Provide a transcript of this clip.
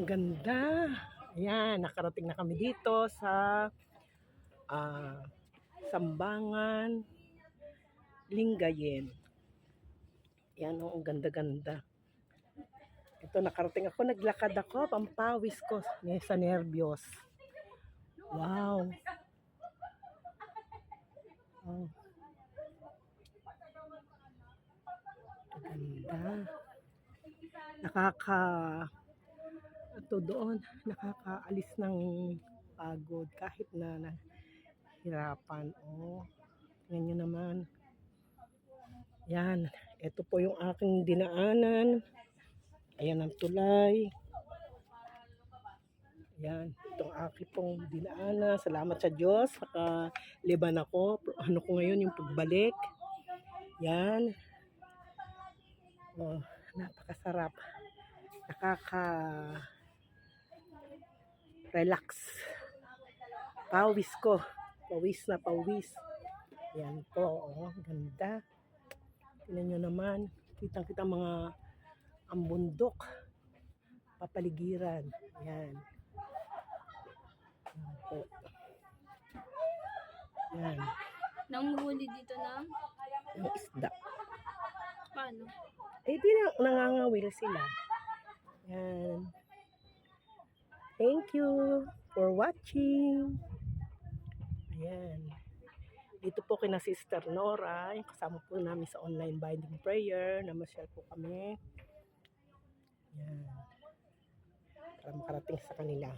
Ang ganda. Ayan, nakarating na kami dito sa ah, Sambangan Lingayen. Yan oh, ang ganda-ganda. Ito, nakarating ako. Naglakad ako. Pampawis ko sa nervyos. Wow. Oh. Ganda. Nakaka ito doon, nakakaalis ng pagod kahit na nahirapan. Oh, tingnan nyo naman. Yan, ito po yung aking dinaanan. Ayan ang tulay. Yan, itong aking pong dinaanan. Salamat sa Diyos. Nakaliban ako. Ano ko ngayon yung pagbalik. Yan. Oh, napakasarap. Nakaka relax. Pawis ko. Pawis na pawis. Yan po. Oh, ganda. Tingnan nyo naman. Kitang-kita mga ang bundok. Papaligiran. Yan. Yan po. Yan. Nanguhuli dito ng Yung isda. paano? Eh, di na, nangangawil sila. Yan. Thank you for watching. Ayan. Dito po kina Sister Nora, yung kasama po namin sa online binding prayer, namasyal po kami. Yan. Para makarating sa kanila.